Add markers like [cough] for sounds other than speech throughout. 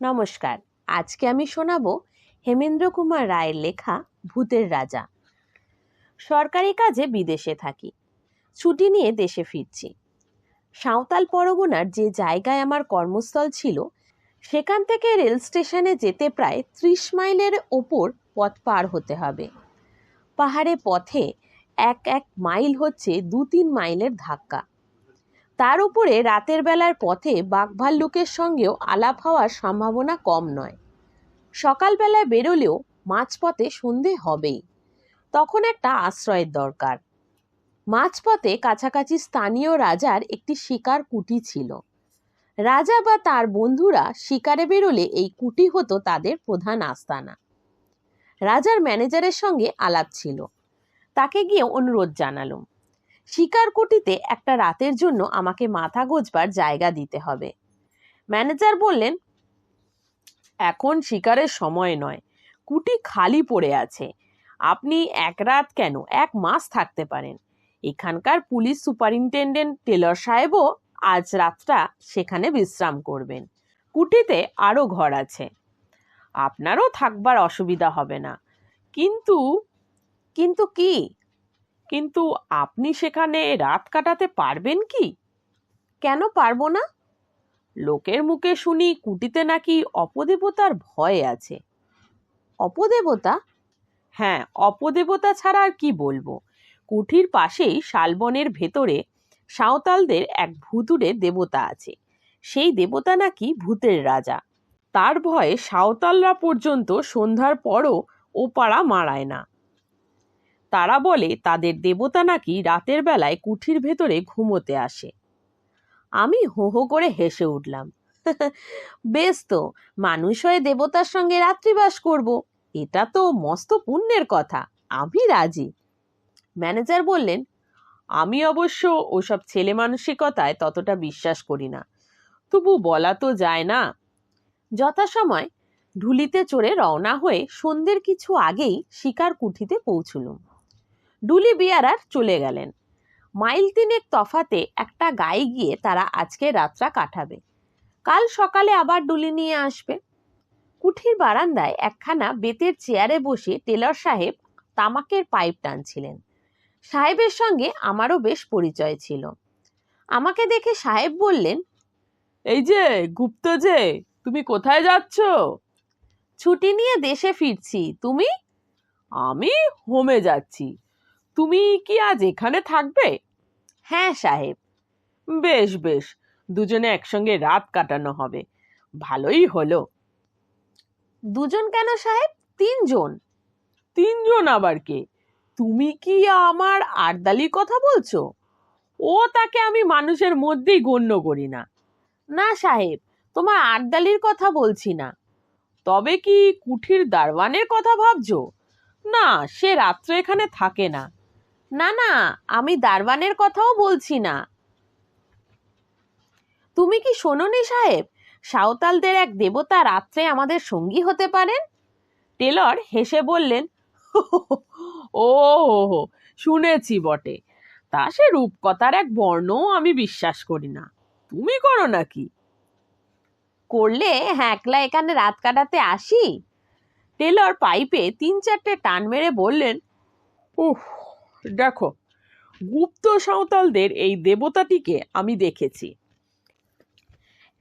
নমস্কার। আজকে আমি শোনাবো হেমেন্দ্র কুমার রায়ের লেখা ভূতের রাজা। সরকারি কাজে বিদেশে থাকি, ছুটি নিয়ে দেশে ফিরছি। সাঁওতাল পরগনার যে জায়গায় আমার কর্মস্থল ছিল, সেখান থেকে রেল স্টেশনে যেতে প্রায় ত্রিশ মাইলের ওপর পথ পার হতে হবে। পাহাড়ে পথে এক এক মাইল হচ্ছে দু তিন মাইলের ধাক্কা। তার উপরে রাতের বেলার পথে বাঘভাল্লুকের সঙ্গেও আলাপ হওয়ার সম্ভাবনা কম নয়। সকালবেলায় বেরোলেও মাঝপথে সন্ধে হবেই। তখন একটা আশ্রয়ের দরকার। মাঝপথে কাছাকাছি স্থানীয় রাজার একটি শিকার কুটি ছিল। রাজা বা তার বন্ধুরা শিকারে বেরোলে এই কুটি হতো তাদের প্রধান আস্তানা। রাজার ম্যানেজারের সঙ্গে আলাপ ছিল। তাকে গিয়ে অনুরোধ জানালাম। শিকার কুটিতে একটা রাতের জন্য আমাকে মাথা গোজবার জায়গা দিতে হবে। ম্যানেজার বললেন, এখন শিকারের সময় নয়। কুটি খালি পড়ে আছে। আপনি এক রাত কেন? এক মাস থাকতে পারেন। এখানকার পুলিশ সুপারিনটেন্ডেন্ট টেলর সাহেবও আজ রাতটা সেখানে বিশ্রাম করবেন। কুটিতে আরও ঘর আছে। আপনারও থাকবার অসুবিধা হবে না। কিন্তু কিন্তু কি? কিন্তু আপনি সেখানে রাত কাটাতে পারবেন কি? কেন পারব না? লোকের মুখে শুনি কুটিতে নাকি অপদেবতার ভয় আছে। অপদেবতা? হ্যাঁ অপদেবতা ছাড়া আর কি বলব? কুঠির পাশেই শালবনের ভেতরে সাঁওতালদের এক ভুতুরে দেবতা আছে। সেই দেবতা নাকি ভূতের রাজা। তার ভয়ে সাঁওতালরা পর্যন্ত সন্ধ্যার পরও ও পাড়া মারায় না। তারা বলে তাদের দেবতা নাকি রাতের বেলায় কুঠির ভেতরে ঘুমোতে আসে। আমি হো হো করে হেসে উঠলাম। [laughs] বেশ তো, মানুষ হয়ে দেবতার সঙ্গে রাত্রিবাস করব। এটা তো মস্ত পুণ্যের কথা, আমি রাজি। ম্যানেজার বললেন, আমি অবশ্য ওসব ছেলে মানসিকতায় ততটা বিশ্বাস করি না। তবু বলা তো যায় না। যথাসময় ঢুলিতে চড়ে রওনা হয়ে সন্ধ্যের কিছু আগেই শিকার কুঠিতে পৌঁছলুম। ডুলি বিয়ারার চলে গেলেন। মাইল তিনেক তফাতে একটা গায়ে গিয়ে তারা আজকে রাতটা কাটাবে। কাল সকালে আবার ডুলি নিয়ে আসবে। কুঠির বারান্দায় একখানা বেতের চেয়ারে বসে টেলর সাহেব তামাকের পাইপ টানছিলেন। সাহেবের সঙ্গে আমারও বেশ পরিচয় ছিল। আমাকে দেখে সাহেব বললেন, এই যে, গুপ্ত যে, তুমি কোথায় যাচ্ছ? ছুটি নিয়ে দেশে ফিরছি। তুমি? আমি হোমে যাচ্ছি। তুমি কি আজ এখানে থাকবে? হ্যাঁ সাহেব। বেশ বেশ। দুজনে একসঙ্গে রাত কাটানো হবে। ভালোই হলো। দুজন কেন সাহেব? তিনজন। তিনজন আবার কে? তুমি কি আমার আরদালির কথা বলছো? ও তাকে আমি মানুষের মধ্যেই গণ্য করি না। না সাহেব তোমার আরদালির কথা বলছি না। তবে কি কুঠির দারওয়ানের কথা ভাবছ? না সে রাত্রে এখানে থাকে না। না না, আমি দারওয়ানের কথাও বলছি না। তুমি কি শোনোনি সাহেব, সাঁওতালদের এক দেবতা রাত্রে আমাদের সঙ্গী হতে পারেন? টেলর হেসে বললেন, ও, হো শুনেছি বটে। তা সে রূপকথার এক বর্ণও আমি বিশ্বাস করি না। তুমি করো নাকি? করলে হ্যাঁ একলা এখানে রাত কাটাতে আসি? টেলর পাইপে তিন চারটে টান মেরে বললেন উফ দেখো গুপ্ত সাঁওতালদের এই দেবতাটিকে আমি দেখেছি।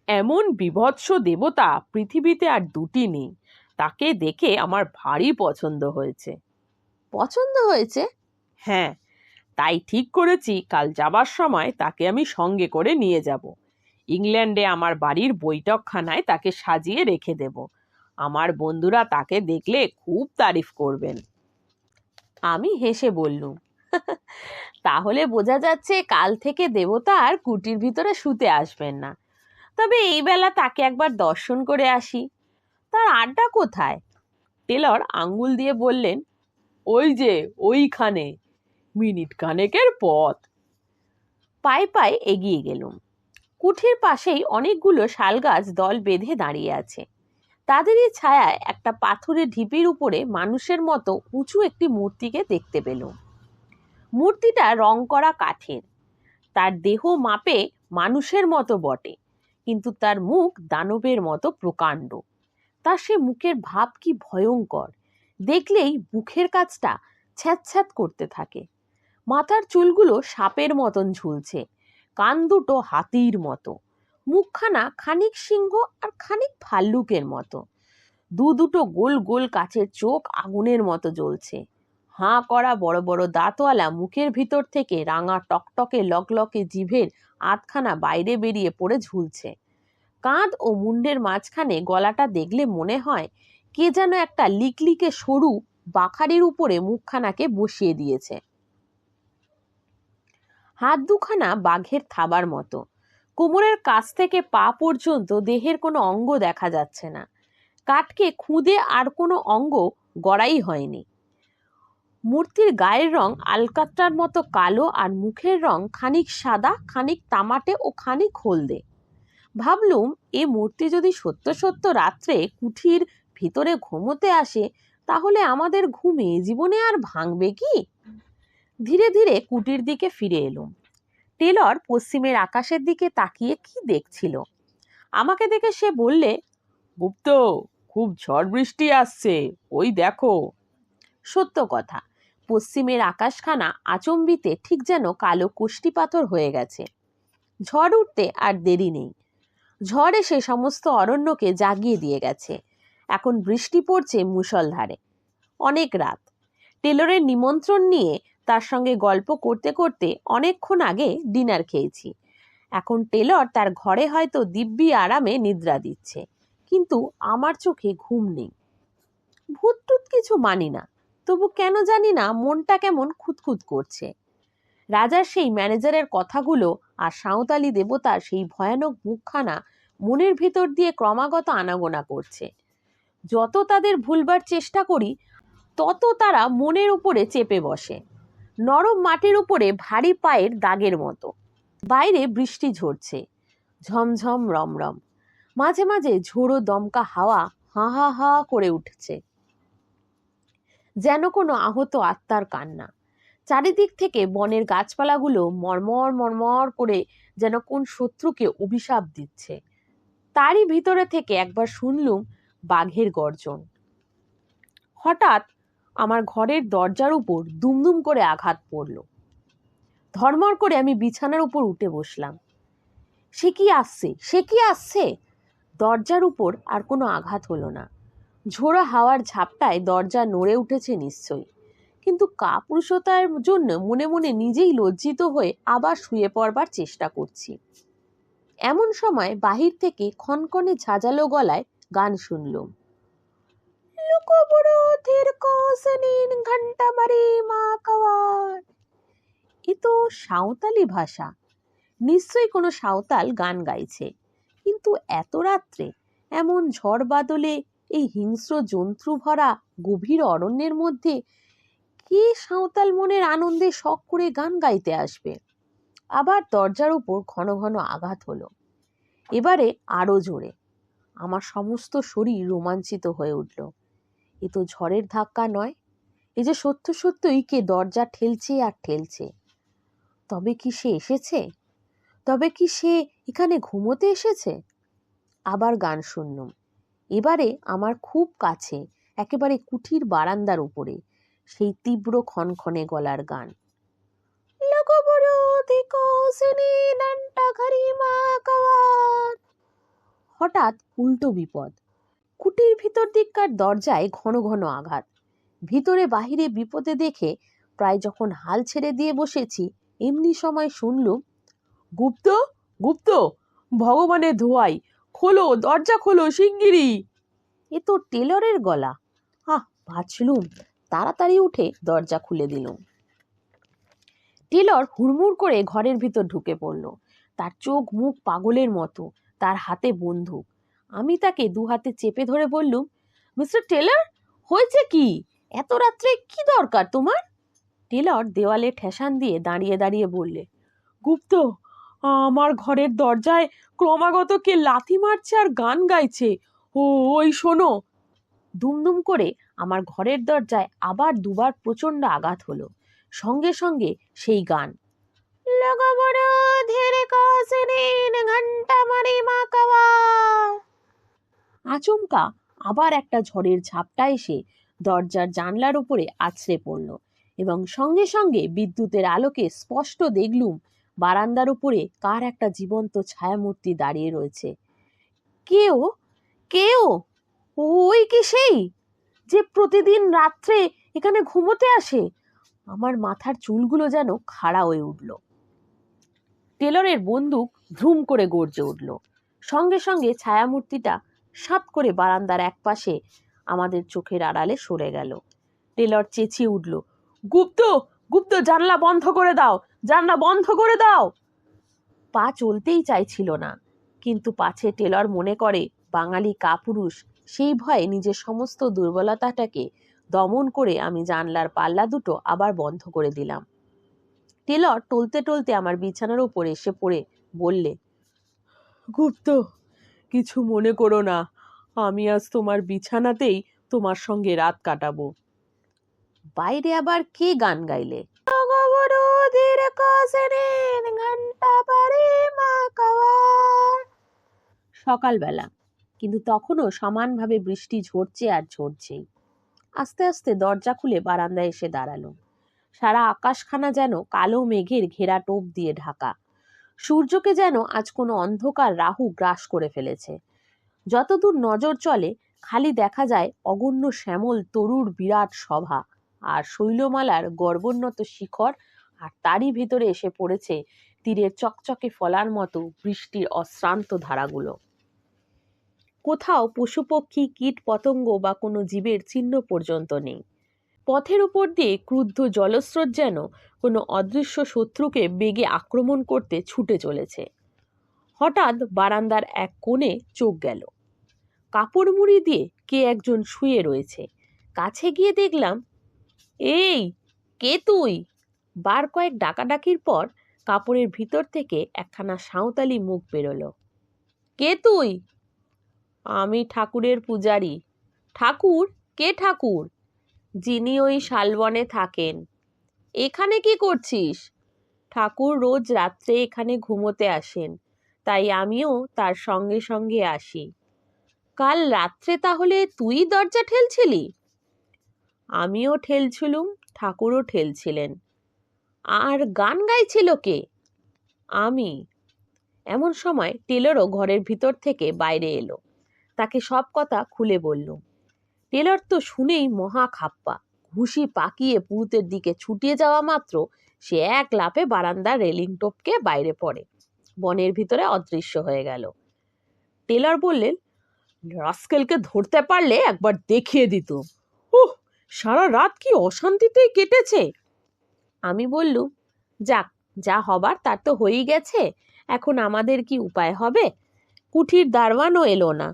এমন বিভৎস দেবতা পৃথিবীতে আর দুটি নেই। তাকে দেখে আমার ভারী পছন্দ হয়েছে। পছন্দ হয়েছে? হ্যাঁ তাই ঠিক করেছি কাল যাবার সময় তাকে আমি সঙ্গে করে নিয়ে যাব। ইংল্যান্ডে আমার বাড়ির বৈঠকখানায় তাকে সাজিয়ে রেখে দেব। আমার বন্ধুরা তাকে দেখলে খুব তারিফ করবেন। আমি হেসে বললুম তাহলে বোঝা যাচ্ছে কাল থেকে দেবতা আর কুটির ভিতরে শুতে আসবেন না। তবে এই বেলা তাকে একবার দর্শন করে আসি। তার আড্ডা কোথায়? টেলর আঙ্গুল দিয়ে বললেন, ওই যে, ওইখানে। মিনিট খানেকের পথ। পায়ে পায়ে এগিয়ে গেলুম। কুঠির পাশেই অনেকগুলো শাল গাছ দল বেঁধে দাঁড়িয়ে আছে। তাদেরই ছায়ায় একটা পাথুরে ঢিপির উপরে মানুষের মতো উঁচু একটি মূর্তিকে দেখতে পেলুম। মূর্তিটা রং করা কাঠের। তার দেহ মাপে মানুষের মতো বটে, কিন্তু তার মুখ দানবের মতো প্রকাণ্ড। তার সে মুখের ভাব কি ভয়ঙ্কর? দেখলেই মুখের কাজটা ছ্যাঁত করতে থাকে। মাথার চুলগুলো সাপের মতন ঝুলছে, কান দুটো হাতির মতো, মুখখানা খানিক সিংহ আর খানিক ভাল্লুকের মতো। দু দুটো গোল গোল কাচের চোখ আগুনের মতো জ্বলছে। হাঁ করা বড় বড় দাঁতওয়ালা মুখের ভিতর থেকে রাঙা টকটকে লকলকে জিভের আধখানা বাইরে বেরিয়ে পড়ে ঝুলছে। কাঁধ ও মুন্ডের মাঝখানে গলাটা দেখলে মনে হয় কে যেন একটা লিকলিকে সরু বাখারির উপরে মুখখানাকে বসিয়ে দিয়েছে। হাত দুখানা বাঘের থাবার মতো। কোমরের কাছ থেকে পা পর্যন্ত দেহের কোনো অঙ্গ দেখা যাচ্ছে না। কাঠকে খুঁদে আর কোনো অঙ্গ গড়াই হয়নি। মূর্তির গায়ের রং আলকাত্রার মতো কালো আর মুখের রং খানিক সাদা, খানিক তামাটে ও খানিক হলদে। ভাবলুম, এ মূর্তি যদি সত্য সত্য রাত্রে কুঠির ভিতরে ঘুমোতে আসে, তাহলে আমাদের ঘুমে জীবনে আর ভাঙবে কি? ধীরে ধীরে কুটির দিকে ফিরে এলুম। টেলর পশ্চিমের আকাশের দিকে তাকিয়ে কি দেখছিল? আমাকে দেখে সে বললে, গুপ্ত, খুব ঝড় বৃষ্টি আসছে। ওই দেখো সত্য কথা। পশ্চিমের আকাশখানা আচম্বিতে ঠিক যেন কালো কুষ্টি পাথর হয়ে গেছে। ঝড় উঠতে আর দেরি নেই। ঝড় এসে সমস্ত অরণ্যকে জাগিয়ে দিয়ে গেছে। এখন বৃষ্টি পড়ছে মুষলধারে। অনেক রাত। টেলরের নিমন্ত্রণ নিয়ে তার সঙ্গে গল্প করতে করতে অনেকক্ষণ আগে ডিনার খেয়েছি। এখন টেলর তার ঘরে হয়তো দিব্যি আরামে নিদ্রা দিচ্ছে। কিন্তু আমার চোখে ঘুম নেই। ভূতটুত কিছু মানি না। তবু কেন জানি না মনটা কেমন খুঁতখুত করছে। রাজার সেই ম্যানেজারের কথাগুলো আর সাঁওতালি দেবতার সেই ভয়ানক মুখখানা মনের ভিতর দিয়ে ক্রমাগত আনাগোনা করছে। যত তাদের ভুলবার চেষ্টা করি, তত তারা মনের উপরে চেপে বসে। নরম মাটির উপরে ভারী পায়ের দাগের মতো। বাইরে বৃষ্টি ঝরছে। ঝমঝম রমরম। মাঝে মাঝে ঝোড়ো দমকা হাওয়া হা হা হা করে উঠছে। যেন কোনো আহত আত্মার কান্না। চারিদিক থেকে বনের গাছপালাগুলো মরমর মরমর করে যেন কোন শত্রুকে অভিশাপ দিচ্ছে। তারই ভিতরে থেকে একবার শুনলুম বাঘের গর্জন। হঠাৎ আমার ঘরের দরজার উপর দুমদুম করে আঘাত পড়ল। ধর্মর করে আমি বিছানার উপর উঠে বসলাম। সে কি আসছে? সে কি আসছে? দরজার উপর আর কোনো আঘাত হলো না। ঝোড়ো হাওয়ার ঝাপটায় দরজা নড়ে উঠেছে নিশ্চয়ই। কিন্তু কাপুরুষতার জন্য মনে মনে নিজেই লজ্জিত হয়ে আবার শুয়ে পড়বার চেষ্টা করছি। এমন সময় বাহির থেকে খনকনে ঝাঁঝালো গলায় গান শুনলুম। এ তো সাঁওতালি ভাষা। নিশ্চয়ই কোনো সাঁওতাল গান গাইছে। কিন্তু এত রাত্রে এমন ঝড় বাদলে এই হিংস্র জন্তু ভরা গভীর অরণ্যের মধ্যে কে সাঁওতাল মনের আনন্দে শখ করে গান গাইতে আসবে? আবার দরজার উপর ঘন ঘন আঘাত হলো। এবারে আরও জোরে। আমার সমস্ত শরীর রোমাঞ্চিত হয়ে উঠল। এ তো ঝড়ের ধাক্কা নয়। এ যে সত্য সত্যই কে দরজা ঠেলছে আর ঠেলছে। তবে কি সে এসেছে? তবে কি সে এখানে ঘুমোতে এসেছে? আবার গান শুনলুম। এবারে আমার খুব কাছে, একেবারে কুঠির বারান্দার উপরে, সেই তীব্র ক্ষণক্ষণে গলার গান। হঠাৎ উল্টো বিপদ। কুটির ভিতর দিককার দরজায় ঘন ঘন আঘাত। ভিতরে বাহিরে বিপদে দেখে প্রায় যখন হাল ছেড়ে দিয়ে বসেছি, এমনি সময় শুনলুম, গুপ্ত গুপ্ত, ভগবানের ধোয়াই খোলো, দরজা খোলো, শিগগিরই। এ তো টেলরের গলা। আহ বাঁচলুম তাড়াতাড়ি উঠে দরজা খুলে দিলুম। টেলর হুড়মুড় করে ঘরের ভিতর ঢুকে পড়ল। তার চোখ মুখ পাগলের মতো, তার হাতে বন্দুক। আমি তাকে দু হাতে চেপে ধরে বললুম, মিস্টার টেলর, হয়েছে কি? এত রাত্রে কি দরকার তোমার? টেলর দেওয়ালে ঠেসান দিয়ে দাঁড়িয়ে দাঁড়িয়ে বললে, গুপ্ত আমার ঘরের দরজায় ক্রমাগত কে লাথি মারছে আর গান গাইছে। ও ওই শোনো। দুমদুম করে আমার ঘরের দরজায় আবার দুবার প্রচণ্ড আঘাত হলো। সঙ্গে সঙ্গে সেই গান। আচমকা আবার একটা ঝড়ের ঝাপটা এসে দরজার জানলার উপরে আছড়ে পড়ল এবং সঙ্গে সঙ্গে বিদ্যুতের আলোকে স্পষ্ট দেখলুম বারান্দার উপরে কার একটা জীবন্ত ছায়ামূর্তি দাঁড়িয়ে রয়েছে। কেউ কেও ওই কি সেই? যে প্রতিদিন রাত্রে এখানে ঘুমোতে আসে? আমার মাথার চুলগুলো যেন খাড়া হয়ে উঠল। টেলরের বন্দুক ধুম করে গর্জে উঠল। সঙ্গে সঙ্গে ছায়ামূর্তিটা সাপ করে বারান্দার একপাশে আমাদের চোখের আড়ালে সরে গেল। টেলর চেঁচিয়ে উঠল, গুপ্ত গুপ্ত, জানলা বন্ধ করে দাও। জানলা বন্ধ করে দাও। পা চলতেই চাইছিল না, কিন্তু পাছে টেলর মনে করে, বাঙালি কাপুরুষ, সেই ভয়ে নিজের সমস্ত দুর্বলতাটাকে দমন করে আমি জানলার পাল্লা দুটো আবার বন্ধ করে দিলাম। টেলর টলতে টলতে আমার বিছানার উপর এসে পড়ে, বললে, গুপ্ত, কিছু মনে করো না, আমি আজ তোমার বিছানাতেই তোমার সঙ্গে রাত কাটাবো। বাইরে আবার কে গান গাইলে? সকালবেলা, কিন্তু তখনও সমানভাবে বৃষ্টি ঝরছে আর ঝরছেই। আস্তে আস্তে দরজা খুলে বারান্দায় এসে দাঁড়াল। সারা আকাশখানা যেন কালো মেঘের ঘেরা টোপ দিয়ে ঢাকা। সূর্যকে যেন আজ কোনো অন্ধকার রাহু গ্রাস করে ফেলেছে। যতদূর নজর চলে, খালি দেখা যায় অগণ্য শ্যামল তরুর বিরাট সভা আর শৈলমালার গর্বোন্নত শিখর আর তারই ভিতরে এসে পড়েছে তীরের চকচকে ফলার মতো বৃষ্টির অশ্রান্ত ধারাগুলো। কোথাও পশুপক্ষী কীট পতঙ্গ বা কোনো জীবের চিহ্ন পর্যন্ত নেই। পথের উপর দিয়ে ক্রুদ্ধ জলস্রোত যেন কোনো অদৃশ্য শত্রুকে বেগে আক্রমণ করতে ছুটে চলেছে। হঠাৎ বারান্দার এক কোণে চোখ গেল। কাপড় মুড়ি দিয়ে কে একজন শুয়ে রয়েছে। কাছে গিয়ে দেখলাম, এই, কে তুই? বার কয়েক ডাকাডাকির পর কাপড়ের ভিতর থেকে একখানা সাঁওতালি মুখ বেরোলো। কে তুই? আমি ঠাকুরের পূজারি। ঠাকুর? কে ঠাকুর? যিনি ওই শালবনে থাকেন। এখানে কি করছিস? ঠাকুর রোজ রাত্রে এখানে ঘুমোতে আসেন, তাই আমিও তার সঙ্গে সঙ্গে আসি। কাল রাত্রে তাহলে তুই দরজা ঠেলছিলি? আমিও ঠেলছিলুম, ঠাকুরও ঠেলছিলেন। আর গান গাইছিল কে? আমি। এমন সময় টেলরও ঘরের ভিতর থেকে বাইরে এলো। তাকে সব কথা খুলে বললুম। টেলর তো শুনেই মহা খাপ্পা। ঘুষি পাকিয়ে পুরুতের দিকে ছুটিয়ে যাওয়া মাত্র সে এক লাফে বারান্দার রেলিং টোপকে বাইরে পড়ে। বনের ভিতরে অদৃশ্য হয়ে গেল। টেলর বললেন, রাস্কেলকে ধরতে পারলে একবার দেখিয়ে দিত উহ, সারা রাত কি অশান্তিতেই কেটেছে? আমি বললুম, যাক, যা হবার তার তো হয়েই গেছে, এখন আমাদের কি উপায় হবে? কুঠির দারওয়ানও এলো না,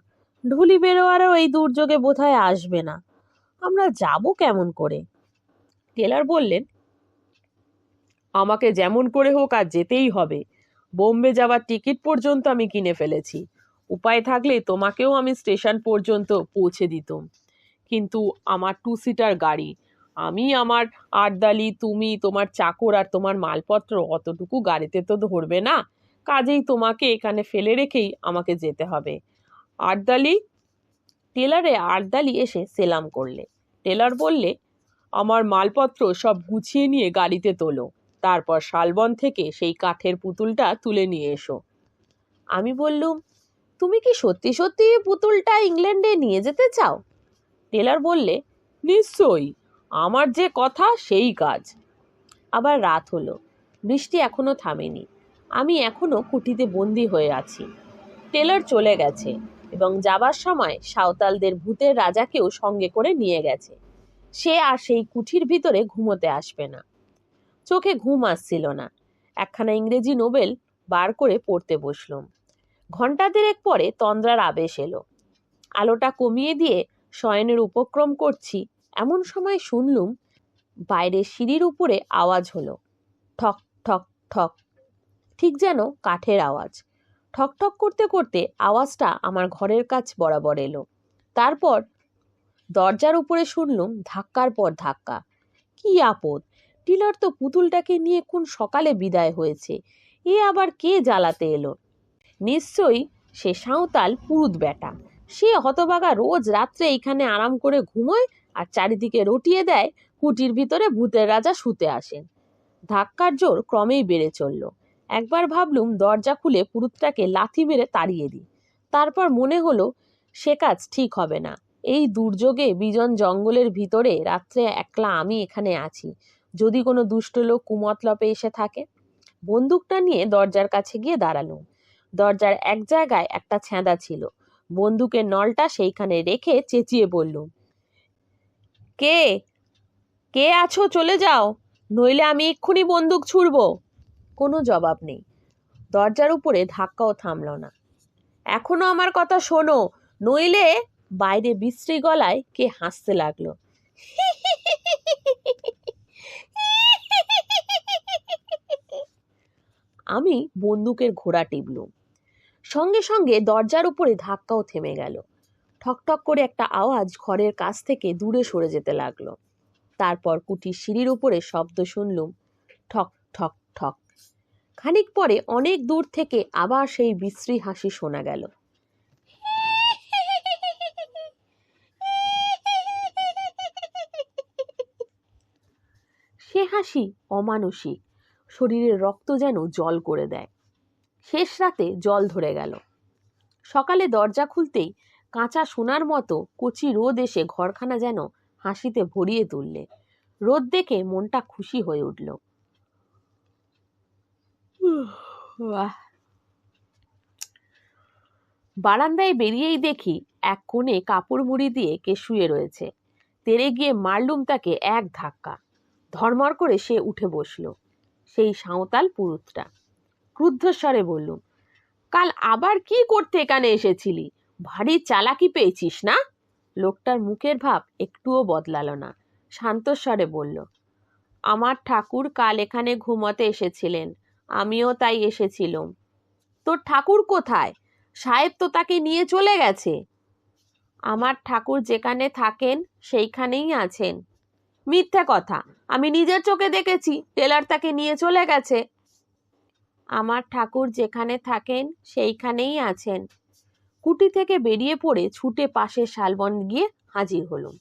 ঢুলি বেরোয়ারও এই দুর্যোগে বোধহয় আসবে না। আমরা যাব কেমন করে? টেলার বললেন, আমাকে যেমন করে হোক আর যেতেই হবে। বোম্বে যাওয়ার টিকিট পর্যন্ত আমি কিনে ফেলেছি। উপায় থাকলে তোমাকেও আমি স্টেশন পর্যন্ত পৌঁছে দিতাম। কিন্তু আমার টু সিটার গাড়ি আমি আমার আটদালি তুমি, তোমার চাকর আর তোমার মালপত্র অতটুকু গাড়িতে তো ধরবে না। কাজেই তোমাকে এখানে ফেলে রেখেই আমাকে যেতে হবে। আটদালি টেলারে আরদালি এসে সেলাম করলে। টেলার বললে, আমার মালপত্র সব গুছিয়ে নিয়ে গাড়িতে তোলো। তারপর শালবন থেকে সেই কাঠের পুতুলটা তুলে নিয়ে এসো। আমি বললুম, তুমি কি সত্যি সত্যি পুতুলটা ইংল্যান্ডে নিয়ে যেতে চাও? টেলার বললে, নিশ্চয়ই। আমার যে কথা, সেই কাজ। আবার রাত হলো। বৃষ্টি এখনও থামেনি। আমি এখনও কুটিতে বন্দি হয়ে আছি। টেলার চলে গেছে এবং যাবার সময় সাঁওতালদের ভূতের রাজাকেও সঙ্গে করে নিয়ে গেছে। সে আর সেই কুঠির ভিতরে ঘুমোতে আসবে না। চোখে ঘুম আসছিল না। একখানা ইংরেজি নোবেল বার করে পড়তে বসলুম। ঘণ্টা দেড়েক পরে তন্দ্রার আবেশ এলো। আলোটা কমিয়ে দিয়ে শয়নের উপক্রম করছি এমন সময় শুনলুম বাইরে সিঁড়ির উপরে আওয়াজ হলো। ঠক ঠক ঠক। ঠিক যেন কাঠের আওয়াজ। ঠক ঠক করতে করতে আওয়াজটা আমার ঘরের কাছ বরাবর এলো। তারপর দরজার উপরে শুনলুম ধাক্কার পর ধাক্কা। কি আপদ! টিলার তো পুতুলটাকে নিয়ে কোন সকালে বিদায় হয়েছে। এ আবার কে জ্বালাতে এলো? নিশ্চয়ই সে সাঁওতাল পুরুত বেটা সে হতবাগা রোজ রাত্রে এখানে আরাম করে ঘুমোয় আর চারিদিকে রটিয়ে দেয় কুটির ভিতরে ভূতের রাজা শুতে আসেন। ধাক্কার জোর ক্রমেই বেড়ে চলল। একবার ভাবলুম দরজা খুলে পুরুতটাকে লাথি মেরে তাড়িয়ে দিই। তারপর মনে হলো সে কাজ ঠিক হবে না। এই দুর্যোগে বিজন জঙ্গলের ভিতরে রাত্রে একলা আমি এখানে আছি। যদি কোনো দুষ্ট লোক কুমতলপে এসে থাকে? বন্দুকটা নিয়ে দরজার কাছে গিয়ে দাঁড়ালুম। দরজার এক জায়গায় একটা ছ্যাঁদা ছিল। বন্দুকের নলটা সেইখানে রেখে চেঁচিয়ে বললুম কে? কে আছো? চলে যাও। নইলে আমি এক্ষুনি বন্দুক ছুড়ব। কোনো জবাব নেই। দরজার উপরে ধাক্কাও থামল না। এখনও আমার কথা শোনো। নইলে বাইরে বিশ্রী গলায় কে হাসতে লাগল। আমি বন্দুকের ঘোড়া টিপলুম। সঙ্গে সঙ্গে দরজার উপরে ধাক্কাও থেমে গেল। ঠকঠক করে একটা আওয়াজ ঘরের কাছ থেকে দূরে সরে যেতে লাগল। তারপর কুটির সিঁড়ির উপরে শব্দ শুনলুম, ঠক ঠক ঠক। খানিক পরে অনেক দূর থেকে আবার সেই বিশ্রী হাসি শোনা গেল। সে হাসি অমানসিক, শরীরের রক্ত যেন জল করে দেয়। শেষ রাতে জল ধরে গেল। সকালে দরজা খুলতেই কাঁচা সোনার মতো কচি রোদ এসে ঘরখানা যেন হাসিতে ভরিয়ে তুললে। রোদ দেখে মনটা খুশি হয়ে উঠল। বারান্দায় বেরিয়েই দেখি এক কোণে কাপড় মুড়ি দিয়ে কে শুয়ে রয়েছে। তেরে গিয়ে মারলুম তাকে এক ধাক্কা। ধর্মর করে সে উঠে বসল। সেই সাঁওতাল পুরুতটা ক্রুদ্ধস্বরে বললুম, কাল আবার কি করতে এখানে এসেছিলি? ভারী চালাকি পেয়েছিস না? লোকটার মুখের ভাব একটুও বদলালো না। শান্তস্বরে বলল, আমার ঠাকুর কাল এখানে ঘুমাতে এসেছিলেন। আমিও তাই এসেছিলাম। তোর ঠাকুর কোথায়? সাহেব তো তাকে নিয়ে চলে গেছে। আমার ঠাকুর যেখানে থাকেন, সেইখানেই আছেন। মিথ্যে কথা, আমি নিজের চোখে দেখেছি, টেলার তাকে নিয়ে চলে গেছে। আমার ঠাকুর যেখানে থাকেন, সেইখানেই আছেন। কুটি থেকে বেরিয়ে পড়ে ছুটে পাশে শালবন গিয়ে হাজির হলুম।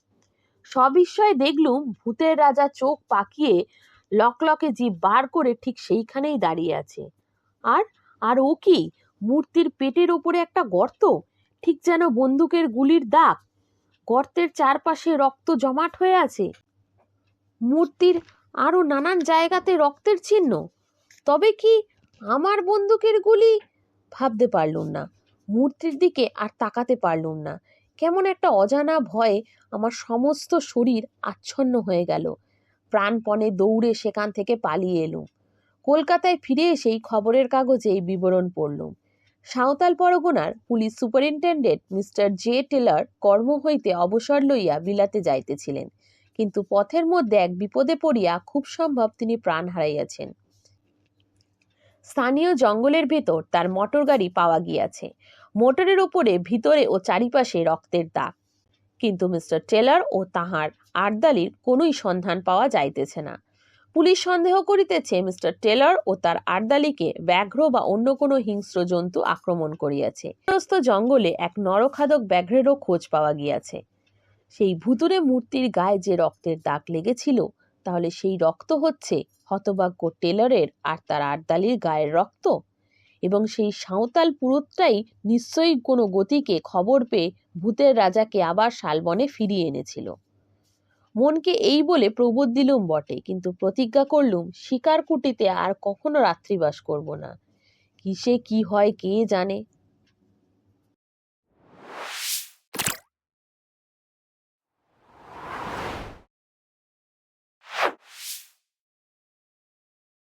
সবিস্ময়ে দেখলুম ভূতের রাজা চোখ পাকিয়ে লকলকে জিভ বার করে ঠিক সেইখানেই দাঁড়িয়ে আছে। আর আর ও কি? মূর্তির পেটের ওপরে একটা গর্ত? ঠিক যেন বন্দুকের গুলির দাগ। গর্তের চারপাশে রক্ত জমাট হয়ে আছে। মূর্তির আরও নানান জায়গাতে রক্তের চিহ্ন। তবে কি আমার বন্দুকের গুলি? ভাবতে পারলুম না। মূর্তির দিকে আর তাকাতে পারলুম না। কেমন একটা অজানা ভয়ে আমার সমস্ত শরীর আচ্ছন্ন হয়ে গেল। প্রাণপণে দৌড়ে সেখান থেকে পালিয়ে এলুম। কলকাতায় ফিরে এসেই খবরের কাগজে এই বিবরণ পড়লুম। সাঁওতাল পরগনার police superintendent mister J Taylor কর্ম হইতে অবসর লইয়া বিলাতে যাইতেছিলেন। কিন্তু পথের মধ্যে এক বিপদে পড়িয়া খুব সম্ভব তিনি প্রাণ হারাইয়াছেন। স্থানীয় জঙ্গলের ভেতর তার মোটর গাড়ি পাওয়া গিয়াছে। মোটরের ওপরে ভিতরে ও চারিপাশে রক্তের দাগ। কিন্তু মিস্টার টেলার ও তাহার আর্দালির কোনোই সন্ধান পাওয়া যাইতেছে না। পুলিশ সন্দেহ করিতেছে মিস্টার টেলর ও তার আর্দালিকে ব্যাঘ্র বা অন্য কোনো হিংস্র জন্তু আক্রমণ করিয়াছে। নিকটস্থ জঙ্গলে এক নরখাদক ব্যাঘ্রেরও খোঁজ পাওয়া গিয়াছে। সেই ভুতুরে মূর্তির গায়ে যে রক্তের দাগ লেগেছিল, তাহলে সেই রক্ত হচ্ছে হতভাগ্য টেলরের আর তার আর্দালির গায়ের রক্ত? এবং সেই সাঁওতাল পুরুতটাই নিশ্চয়ই কোনো গতিকে খবর পেয়ে ভূতের রাজাকে আবার শালবনে ফিরিয়ে এনেছিল। মনকে এই বলে প্রবোধ দিলুম বটে, কিন্তু প্রতিজ্ঞা করলুম শিকার কুটিতে আর কখনো রাত্রিবাস করব না। কিসে কি হয় কে জানে?